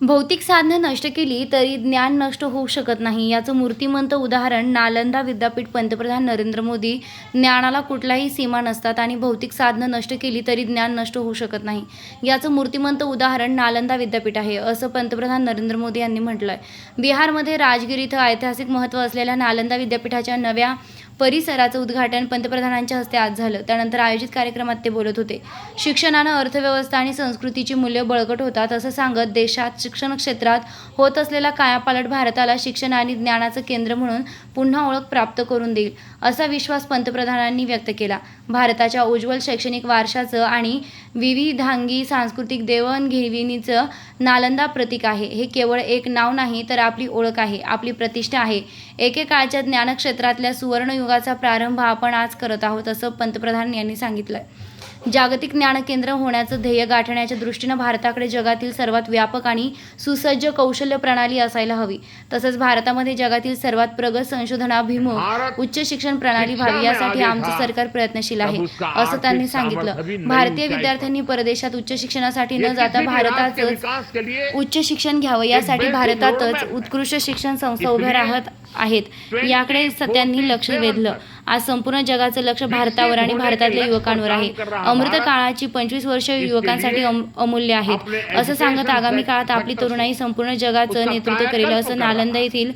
भौतिक साधनं नष्ट केली तरी ज्ञान नष्ट होऊ शकत नाही. याचं मूर्तिमंत उदाहरण नालंदा विद्यापीठ पंतप्रधान नरेंद्र मोदी ज्ञानाला कुठलाही सीमा नसतात आणि भौतिक साधनं नष्ट केली तरी ज्ञान नष्ट होऊ शकत नाही. याचं मूर्तिमंत उदाहरण नालंदा विद्यापीठ आहे असं पंतप्रधान नरेंद्र मोदी यांनी म्हटलं आहे बिहारमध्ये राजगीर इथं ऐतिहासिक महत्त्व असलेल्या नालंदा विद्यापीठाच्या नव्या परिसराचं उद्घाटन पंतप्रधानांच्या हस्ते आज झालं. त्यानंतर आयोजित कार्यक्रमात ते बोलत होते. शिक्षणानं अर्थव्यवस्था आणि संस्कृतीची मूल्य बळकट होतात असं सांगत देशात शिक्षण क्षेत्रात होत असलेला कायापालट भारताला शिक्षण आणि ज्ञानाचं केंद्र म्हणून पुन्हा ओळख प्राप्त करून देईल असा विश्वास पंतप्रधानांनी व्यक्त केला. भारताच्या उज्ज्वल शैक्षणिक वारशाचं आणि विविधांगी सांस्कृतिक देवणघेविणीचं नालंदा प्रतीक आहे. हे केवळ एक नाव नाही तर आपली ओळख आहे आपली प्रतिष्ठा आहे. एकेकाळच्या ज्ञानक्षेत्रातल्या सुवर्णयुगाचा प्रारंभ आपण आज करत आहोत असं पंतप्रधान यांनी सांगितलं जागतिक ज्ञानकेंद्र होण्याचं ध्येय गाठण्याच्या दृष्टीनं भारताकडे जगातील सर्वात व्यापक आणि सुसज्ज कौशल्य प्रणाली असायला हवी. तसंच भारतामध्ये जगातील सर्वात प्रगत संशोधनाभिमुख उच्च शिक्षण प्रणाली व्हावी यासाठी आमचं सरकार प्रयत्नशील आहे असं त्यांनी सांगितलं. भारतीय विद्यार्थ्यांनी परदेशात उच्च शिक्षणासाठी न जाता भारतातच उच्च शिक्षण घ्यावं यासाठी भारतातच उत्कृष्ट शिक्षण संस्था उभ्या राहत आहेत. याकडे सत्यांनी लक्ष वेधलं. आज संपूर्ण जगाचं लक्ष भारतावर आणि भारतातल्या युवकांवर आहे. अमृत काळाची पंचवीस वर्ष युवकांसाठी अमूल्य आहेत. असं सांगत आगामी काळात आपली तरुणाई संपूर्ण जगाचं नेतृत्व करेल असं नालंदा येथील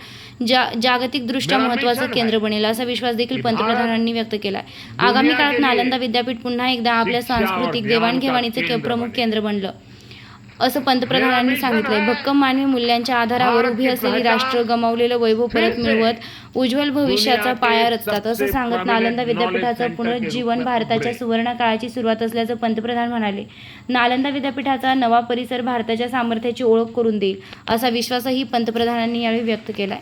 जा जागतिकदृष्ट्या महत्त्वाचं केंद्र बनेल असा विश्वास देखील पंतप्रधानांनी व्यक्त केला आगामी काळात नालंदा विद्यापीठ पुन्हा एकदा आपल्या सांस्कृतिक देवाणघेवाणीचं प्रमुख केंद्र बनलं. असं पंतप्रधानांनी सांगितलंय. भक्कम मानवी मूल्यांच्या आधारावर उभी असलेली राष्ट्र गमावलेलं वैभव परत मिळवत उज्ज्वल भविष्याचा पाया रचतात असं सांगत नालंदा विद्यापीठाचं पुनरुज्जीवन भारताच्या सुवर्ण काळाची सुरुवात असल्याचं पंतप्रधान म्हणाले. नालंदा विद्यापीठाचा नवा परिसर भारताच्या सामर्थ्याची ओळख करून देईल असा विश्वासही पंतप्रधानांनी यावेळी व्यक्त केलाय.